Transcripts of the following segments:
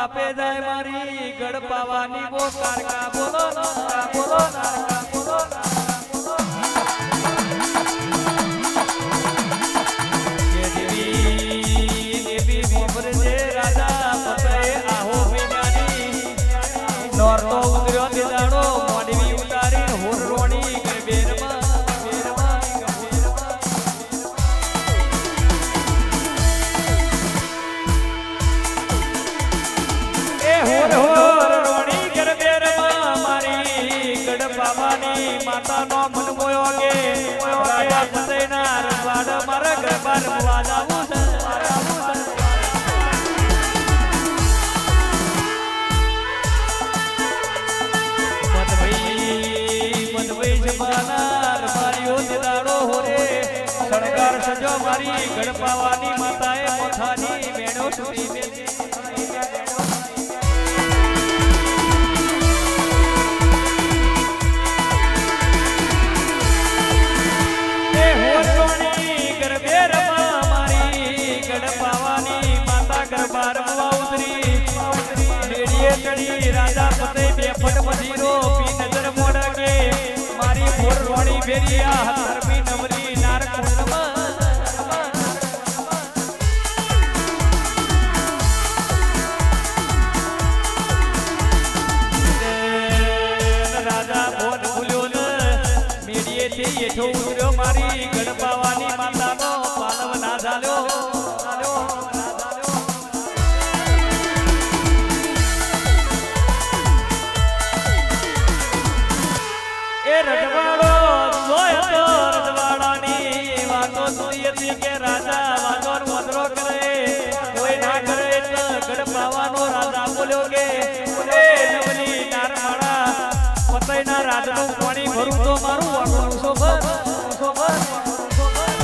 પાપે જાય મારી ગડપાવાની બોલો બોલો ના બોલો બાબાની માતાનો મન મોયો કે રાજા ફતેના રજવાડ મારા ઘર રમવા જાવું જાવું છે. સજો મારી ગણપાવાની માતાએ મોથાની મેણો સુધી મેલી મધીરો પી નજર મોડકે મારી રાજા ભોન ભૂલ્યો મારી ગણપાવાની મારું વાગોર શોભર શોભર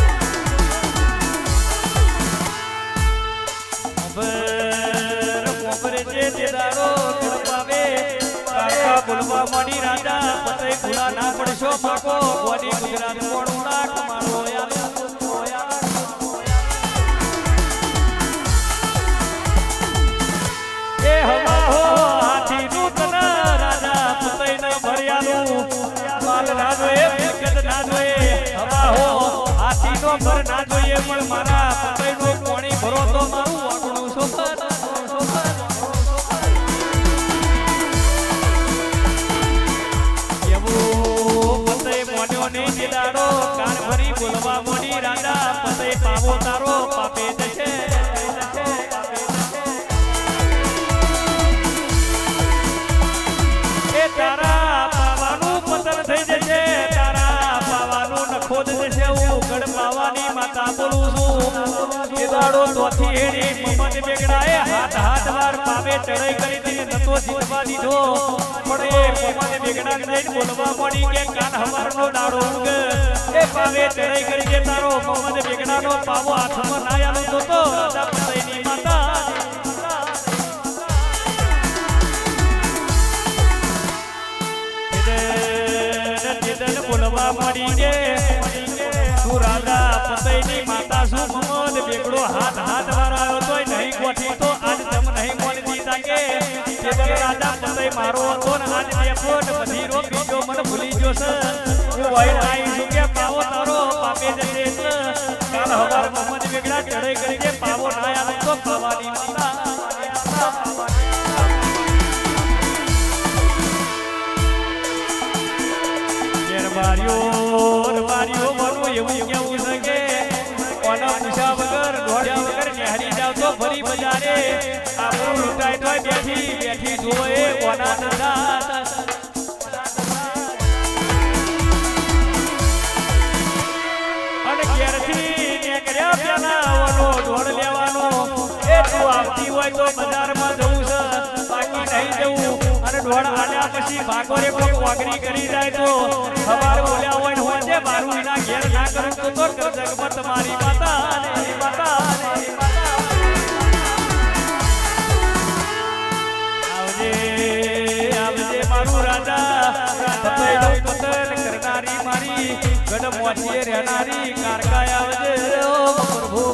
મોબરે જે દેદારો ગડપાવે કાકા બોલવા મણી રાજા પતઈ ભૂલા ના પડશો પાકો. ગોડી ગુજરાત કોણ લાખ માલ ના જોઈએ વિગત ના જોઈએ, હવા હો, હાથી નો ભર ના જોઈએ, પણ મારા પતઈ નો પાણી ભરો તો મારું વાગણું સોફર એવો પતઈ મોડ્યો ને દિલાડો કાન ભરી બોલવા એ દાડો તોથી હેડી મમદ બેગડાએ હાથ હાથ વાર પાવે ચડાઈ કરી દીને નતો જીતવા દીધો. પણ એ મમત બેગડા જઈને બોલવા પડી કે કાન હવારનો દાડો ઉગ. એ પાવે ચડાઈ કરી કે તારો મમદ બેગડાનો પાવો હાથમાં ના આલો તો મારો હતો આજ બે ફોટ બધી રો બીજો મને ભૂલી ગયો છે. હું વહીર આવી છું પાવો તારો પાપે જશે કાલ હવાર મમદ વેગડા ચડાઈ કરી કે પાવો ના આવે તો પાવાની માતા. ઘેર બારીઓ ને એવું કેવું છે કે કોના પૂછ્યા તો ફરી બજારે. આપણું લૂંટાઈ તો બેઠી બેઠી જોએ કોના ધંધા અને ઢોળ લેવાનો. એ હોય તો બજારમાં જવું છે. બાકી નહીં જવું. અને ઢોળ આલ્યા પછી ભાગોરે કરી મોચીએ રહેનારી કારકાય આવજે. પ્રભુ